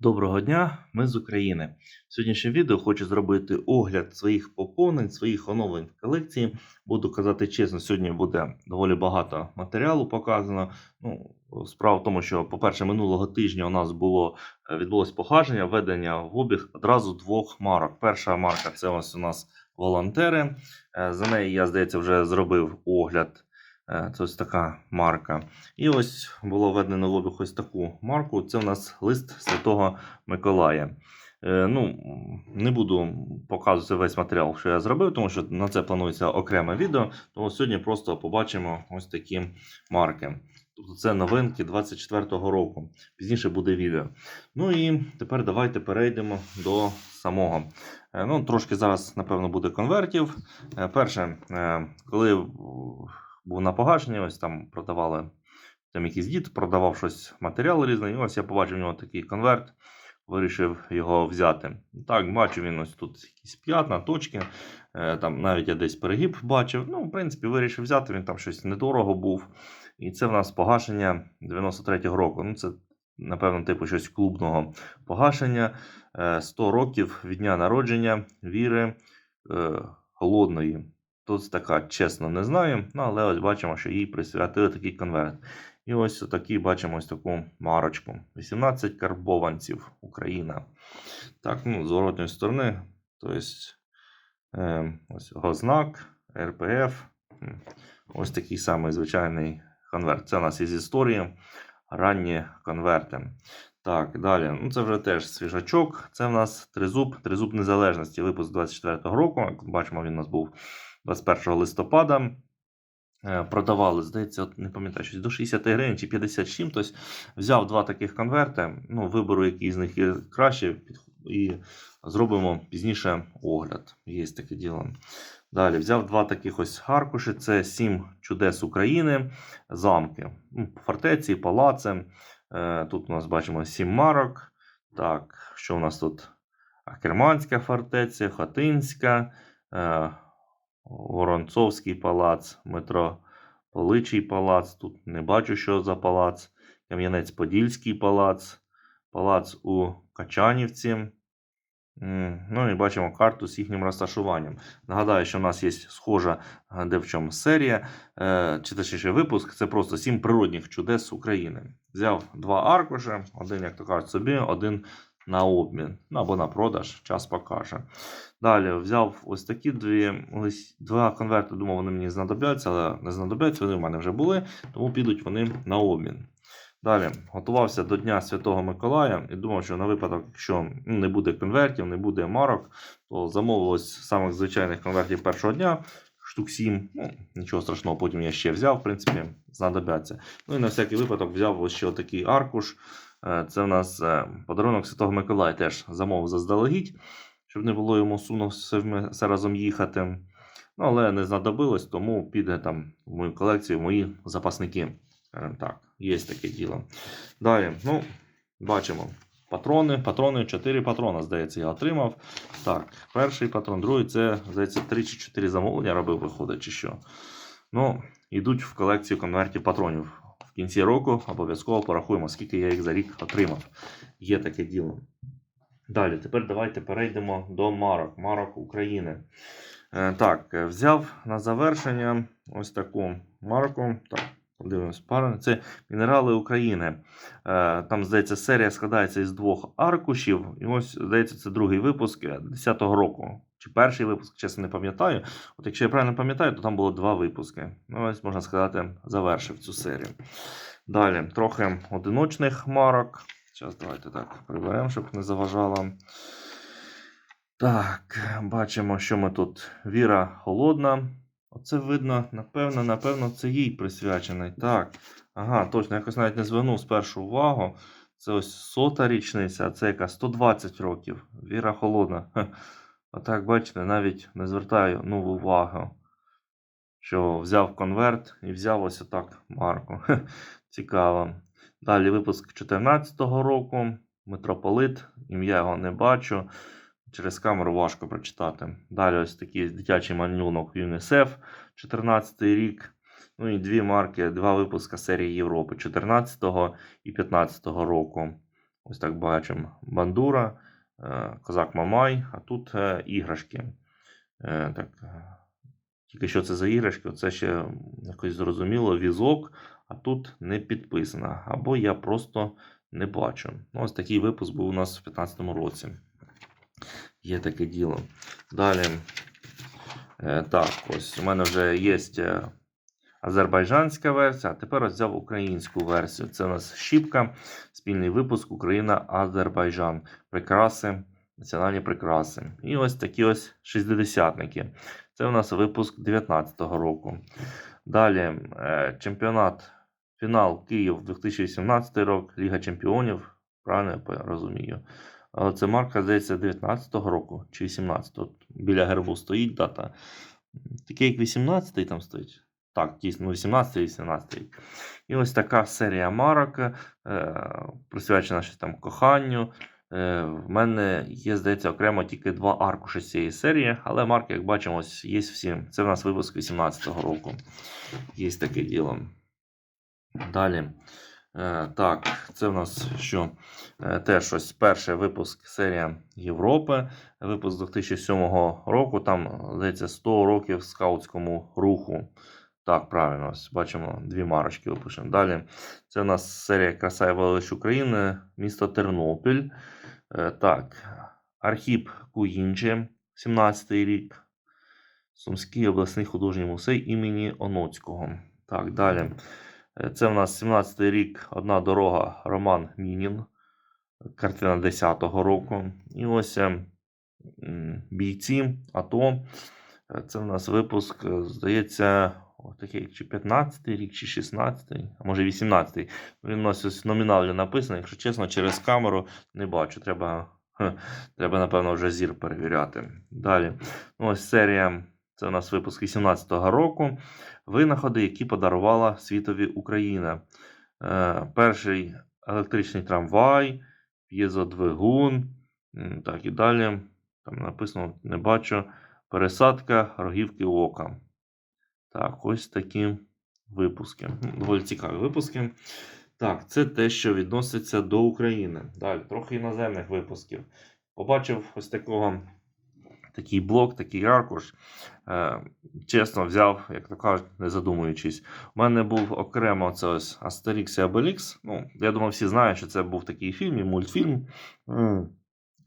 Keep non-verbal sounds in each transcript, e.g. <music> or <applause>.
Доброго дня, ми з України. В сьогоднішньому відео хочу зробити огляд своїх поповнень, своїх оновлень в колекції. Буду казати чесно, сьогодні буде доволі багато матеріалу показано. Ну, справа в тому, що, по-перше, минулого тижня у нас було е, відбулось погашення, введення в обіг одразу двох марок. Перша марка це ось у нас волонтери. Е, За неї я, здається, вже зробив огляд. Е, Це ось така марка. І ось було введено в обіг ось таку марку. Це у нас лист Святого Миколая. Е, ну, не буду показувати весь матеріал, що я зробив, тому що на це планується окреме відео. Тому сьогодні просто побачимо ось такі марки. Тобто це новинки 24-го року. Пізніше буде відео. Ну і тепер давайте перейдемо до самого. Е, Ну, трошки зараз, напевно, буде конвертів. Перше, коли був на погашенні, ось там продавали там якийсь дід, продавав щось матеріал різний. І ось я побачив у нього такий конверт, вирішив його взяти. Так, бачу він ось тут якісь п'ятна, точки. е, Там навіть я десь перегиб бачив. Ну, в принципі, вирішив взяти, він там щось недорого був. І це в нас погашення 93-го року. Ну, це, напевно, типу щось клубного погашення. Е, 100 років від дня народження віри е, холодної. Тут така, чесно, не знаю, ну, але ось бачимо, що їй присвятили такий конверт. І ось такий бачимо ось таку марочку. 18 карбованців Україна. Так, ну, з зворотньої сторони. Тобто, е, ось його РПФ. Ось такий самий звичайний конверт. Це у нас із історії. Ранні конверти. Так, далі. Ну, це вже теж свіжачок. Це в нас тризуб, тризуб незалежності, випуск 24-го року. Бачимо, він у нас був 21 листопада. Е, Продавали, здається, не пам'ятаю, щось до 60 гривень чи 57. Тобто взяв два таких конверти. Ну, виберу, який з них є краще, і зробимо пізніше огляд. Є таке діло. Далі взяв два таких ось аркуші. Це сім чудес України, замки. Ну, Фортеці, палаци. Е, Тут у нас бачимо сім марок. Так, що у нас тут? Керманська фортеця, Хотинська, е, Воронцовський палац, Митрополичий палац. Тут не бачу, що за палац. Кам'янець-Подільський палац, палац у Качанівці. Ну і бачимо карту з їхнім розташуванням. Нагадаю, що в нас є схожа е, де в чому серія, е, чи точніше випуск. Це просто сім природних чудес України. Взяв два аркуші, один, як то кажуть, собі, один на обмін ну, або на продаж, час покаже. Далі взяв ось такі дві, два конверти, думав, вони мені знадобляться, але не знадобляться, вони в мене вже були, тому підуть вони на обмін. Далі готувався до Дня Святого Миколая і думав, що на випадок, якщо ну, не буде конвертів, не буде марок, то замовив ось самих звичайних конвертів першого дня, штук 7. Ну, нічого страшного, потім я ще взяв, в принципі, знадобляться. Ну і на всякий випадок взяв ось ще такий аркуш. Е, Це в нас е, подарунок Святого Миколая теж замовив заздалегідь, щоб не було йому сумно все, разом їхати. Ну, але не знадобилось, тому піде там в мою колекцію мої запасники. Так, є таке діло. Далі, ну, бачимо. Патрони, патрони, 4 патрона, здається, я отримав. Так, перший патрон, другий це, здається, 3 чи 4 замовлення робив, виходить, чи що. Ну, йдуть в колекцію конвертів патронів. Кінці року обов'язково порахуємо, скільки я їх за рік отримав. Є таке діло. Далі, тепер давайте перейдемо до марок. Марок України. Е, так, е, взяв на завершення ось таку марку. Так, подивимось, пара. Це мінерали України. Е, там, здається, серія складається із двох аркушів. І ось, здається, це другий випуск 10-го року. Чи перший випуск, чесно не пам'ятаю. От якщо я правильно пам'ятаю, то там було два випуски. Ну, ось, можна сказати, завершив цю серію. Далі, трохи одиночних марок. Зараз давайте так приберемо, щоб не заважало. Так, бачимо, що ми тут. Віра холодна. Оце видно, напевно, напевно, це їй присвячений. Так. Ага, точно, якось навіть не звернув спершу увагу. Це ось сота річниця, це яка 120 років. Віра холодна. Хе. Отак, бачите, навіть не звертаю нову увагу. Що взяв конверт і взяв ось отак марку. <laughs> Цікаво. Далі випуск 14-го року. Митрополит. Ім'я його не бачу. Через камеру важко прочитати. Далі ось такий дитячий малюнок ЮНІСЕФ 14 рік. Ну і дві марки, два випуска серії Європи 14 і 15 року. Ось так бачимо. Бандура, Козак Мамай, а тут е, іграшки. Е, Так, е, тільки що це за іграшки, це ще якось зрозуміло, візок, а тут не підписано. Або я просто не бачу. Ну, ось такий випуск був у нас в 2015 році. Є таке діло. Далі. Е, так, ось у мене вже є е, азербайджанська версія, а тепер взяв українську версію. Це у нас Щіпка, спільний випуск Україна-Азербайджан. Прикраси, національні прикраси. І ось такі ось шістдесятники. Це у нас випуск 19-го року. Далі е, чемпіонат, фінал Київ 2018 рік, Ліга Чемпіонів. Правильно я розумію. Але це марка, здається, 19-го року чи 18-го. Біля гербу стоїть дата. Таке як 18-й там стоїть. Так, дійсно, 18-й, 18-й. І ось така серія марок, е, присвячена щось там коханню. Е, в мене є, здається, окремо тільки два аркуші з цієї серії, але марки, як бачимо, ось є всі. Це в нас випуск 18-го року. Є таке діло. Далі. Е, так, це в нас що? Е, теж ось перший випуск серія Європи. Випуск 2007 року. Там, здається, 100 років скаутському руху. Так, правильно, ось бачимо дві марочки випишемо. Далі. Це у нас серія Краса і велич України, місто Тернопіль. Е, так, Архіп Куїнче, 17-й рік. Сумський обласний художній музей імені Оноцького. Так, далі. Е, Це в нас 17-й рік Одна дорога Роман Мінін. Картина 10-го року. І ось е, бійці АТО. Е, Це в нас випуск, здається, такий чи 15-й рік, чи 16-й, а може 18-й. Він у нас номінально написаний. Якщо чесно, через камеру не бачу. Треба, треба напевно, вже зір перевіряти. Далі. Ну, ось серія. Це у нас випуск 18-го року. Винаходи, які подарувала світові Україна. Е, перший електричний трамвай, п'єзодвигун. Так і далі. Там написано, не бачу. Пересадка рогівки ока. Так, ось такі випуски. Доволі цікаві випуски. Так, це те, що відноситься до України. Далі, трохи іноземних випусків. Побачив ось такого, такий блок, такий аркуш. Е, чесно, взяв, як то кажуть, не задумуючись. У мене був окремо це ось Астерікс і Обелікс. Ну, я думаю, всі знають, що це був такий фільм і мультфільм.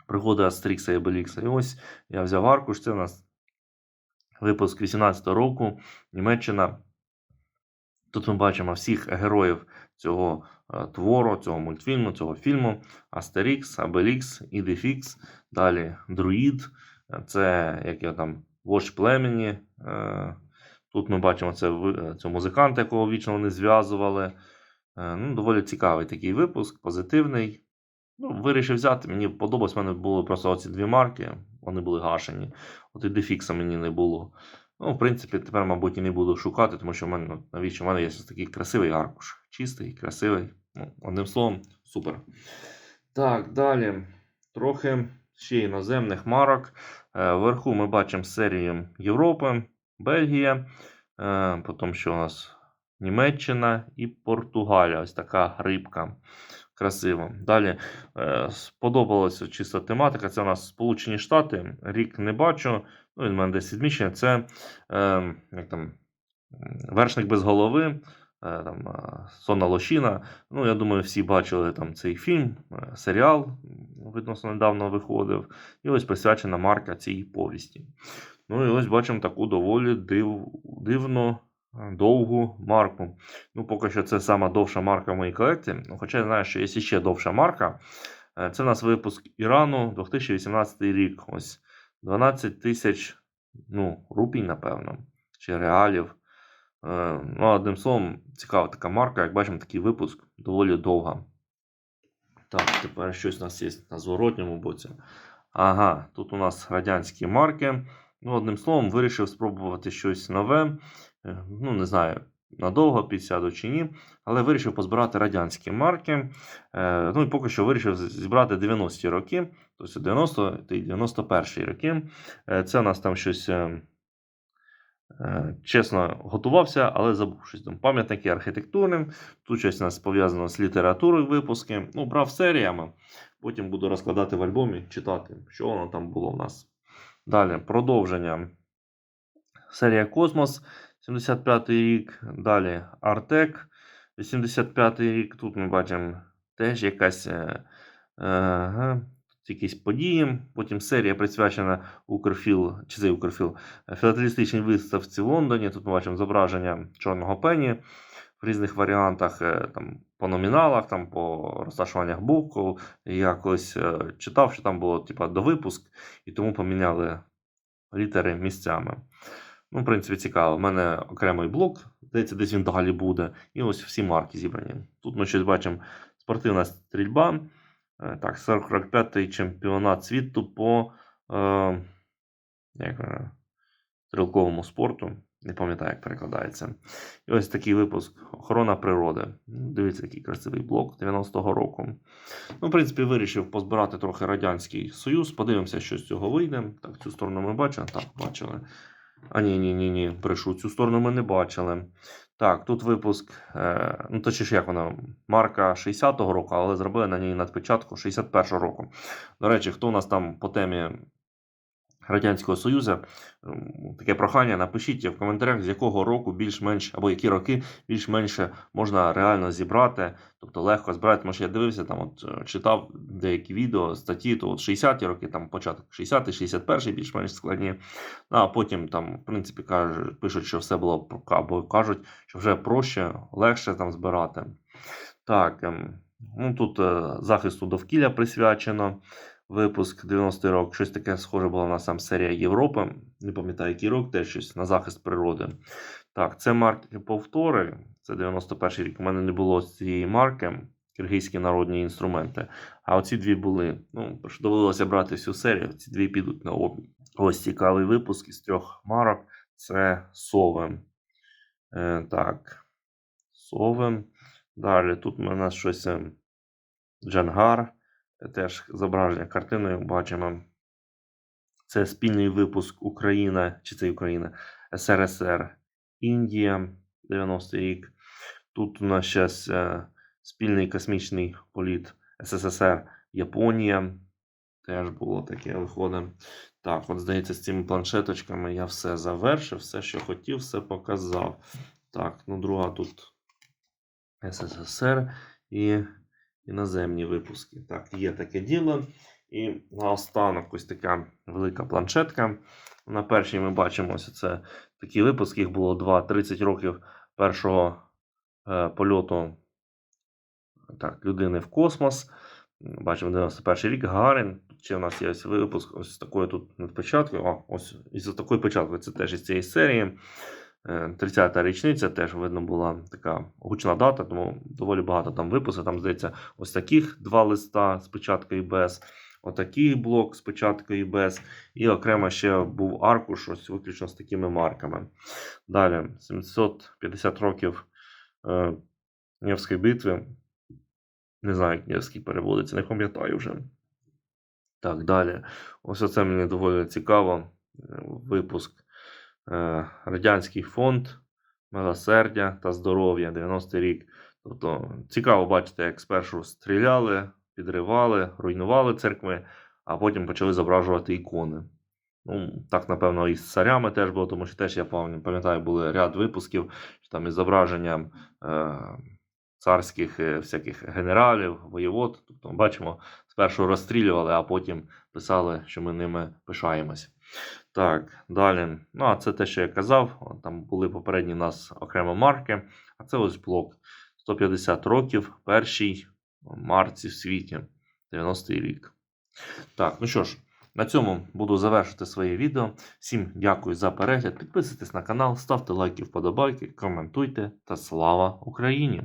Пригоди Астерікса і Обелікса. І ось я взяв аркуш. Це у нас випуск 18 року, Німеччина. Тут ми бачимо всіх героїв цього е, твору, цього мультфільму, цього фільму: Астерікс, Абелікс, Ідефікс, далі Друїд. Це як я там вождь племені. Е, Тут ми бачимо це, е, цього музиканта, якого вічно вони зв'язували. Ну, доволі цікавий такий випуск, позитивний. Ну, вирішив взяти. Мені подобалось, в мене були просто оці дві марки, вони були гашені. От і дефікса мені не було. Ну, в принципі, тепер, мабуть, і не буду шукати, тому що в мене, ну, навіщо в мене є ось такий красивий аркуш. Чистий, красивий. Ну, одним словом, супер. Так, далі. Трохи ще іноземних марок. Е, Вверху ми бачимо серію Європи, Бельгія. Е, Потім що у нас Німеччина і Португалія. Ось така рибка. Красиво. Далі е, сподобалася чиста тематика. Це у нас Сполучені Штати. Рік не бачу. Ну, він в мене десь відмічений. Це е, як там, вершник без голови, е, там, Сонна Лощина. Ну, я думаю, всі бачили там цей фільм, серіал відносно недавно виходив. І ось присвячена марка цій повісті. Ну і ось бачимо таку доволі див, дивну, довгу марку. Ну, поки що це сама довша марка в моїй колекції. Ну, хоча я знаю, що є ще довша марка. Е, Це у нас випуск Ірану 2018 рік. Ось 12 тисяч ну, рупій, напевно, чи реалів. Е, Ну, одним словом, цікава така марка. Як бачимо, такий випуск доволі довга. Так, тепер щось у нас є на зворотньому боці. Ага, тут у нас радянські марки. Ну, одним словом, вирішив спробувати щось нове. Е, Ну, не знаю, надовго підсяду чи ні. Але вирішив позбирати радянські марки. Е, Ну і поки що вирішив зібрати 90-ті роки, тобто 90 та й 91 роки. Е, Це у нас там щось. Чесно, готувався, але забув щось там. Пам'ятники архітектурним. Тут щось у нас пов'язано з літературою випуски. Ну, брав серіями. Потім буду розкладати в альбомі, читати, що воно там було в нас. Далі, продовження. Серія Космос, 75 рік. Далі Артек, 85-й рік. Тут ми бачимо теж якась. е, Ага, якісь події. Потім серія присвячена Укрфіл, чи це Укрфіл, е, філателістичній виставці в Лондоні. Тут ми бачимо зображення чорного пені в різних варіантах, е, там, по номіналах, там, по розташуваннях букв. Я колись е, читав, що там було типа довипуск, і тому поміняли літери місцями. Ну, в принципі, цікаво. У мене окремий блок, здається, десь він далі буде. І ось всі марки зібрані. Тут ми щось бачимо: спортивна стрільба. Е, Так, 45-й чемпіонат світу по е, як, стрілковому спорту. Не пам'ятаю, як перекладається. І ось такий випуск Охорона природи. Дивіться, який красивий блок 90-го року. Ну, в принципі, вирішив позбирати трохи Радянський Союз. Подивимося, що з цього вийде. Так, цю сторону ми бачили. Так, бачили. А ні, ні, ні, ні, брешу, цю сторону ми не бачили. Так, тут випуск, е, ну точніше, як вона, марка 60-го року, але зробили на ній надпечатку 61-го року. До речі, хто у нас там по темі Радянського Союзу, таке прохання, напишіть в коментарях, з якого року більш-менш, або які роки більш-менше можна реально зібрати, тобто легко збирати. Тому що я дивився, там от е, читав деякі відео, статті, то от 60-ті роки, там початок 60-й, 61-й більш-менш складні. Ну, а потім там, в принципі, кажуть, пишуть, що все було або кажуть, що вже проще, легше там збирати. Так, ем, ну тут е, захисту довкілля присвячено. Випуск 90-й рок, щось таке схоже було на сам серія Європи. Не пам'ятаю, який рок, теж щось на захист природи. Так, це марки повтори. Це 91-й рік. У мене не було цієї марки. Киргизькі народні інструменти. А оці дві були. Ну, довелося брати всю серію. Ці дві підуть на обмін. Ось цікавий випуск із трьох марок. Це сови. Е, так. Сови. Далі тут у нас щось е, Джангар. Теж зображення картиною бачимо. Це спільний випуск Україна, чи це Україна, СРСР, Індія, 90-й рік. Тут у нас зараз е, спільний космічний політ СССР, Японія. Теж було таке виходить. Так, от здається, з цими планшеточками я все завершив, все, що хотів, все показав. Так, ну друга тут СССР і іноземні випуски. Так, є таке діло. І наостанок ось така велика планшетка. На першій ми бачимо ось це такі випуски. Їх було 2 30 років першого е, польоту так, людини в космос. Бачимо 91 рік Гагарин. Тут ще у нас є ось випуск ось з такою тут надпечаткою. О, ось із такою печаткою. Це теж із цієї серії. Е, 30-та річниця теж видно була така гучна дата, тому доволі багато там випусків. Там, здається, ось таких два листа з печаткою без, отакий блок з печаткою без, і окремо ще був аркуш, ось виключно з такими марками. Далі, 750 років е, Невської битви. Не знаю, як Невський переводиться, не пам'ятаю вже. Так, далі. Ось оце мені доволі цікаво. е, Випуск е, Радянський фонд милосердя та здоров'я 90-й рік. Тобто цікаво бачити, як спершу стріляли, підривали, руйнували церкви, а потім почали зображувати ікони. Ну, так, напевно, і з царями теж було, тому що теж я пам'ятаю, пам'ятаю, були ряд випусків, що там із зображенням е, царських е, всяких генералів, воєвод. Тобто, бачимо, спершу розстрілювали, а потім писали, що ми ними пишаємось. Так, далі. Ну, а це те, що я казав. Там були попередні у нас окремо марки. А це ось блок 150 років, першій марці в світі, 90-й рік. Так, ну що ж, на цьому буду завершити своє відео. Всім дякую за перегляд. Підписуйтесь на канал, ставте лайки, вподобайки, коментуйте та слава Україні!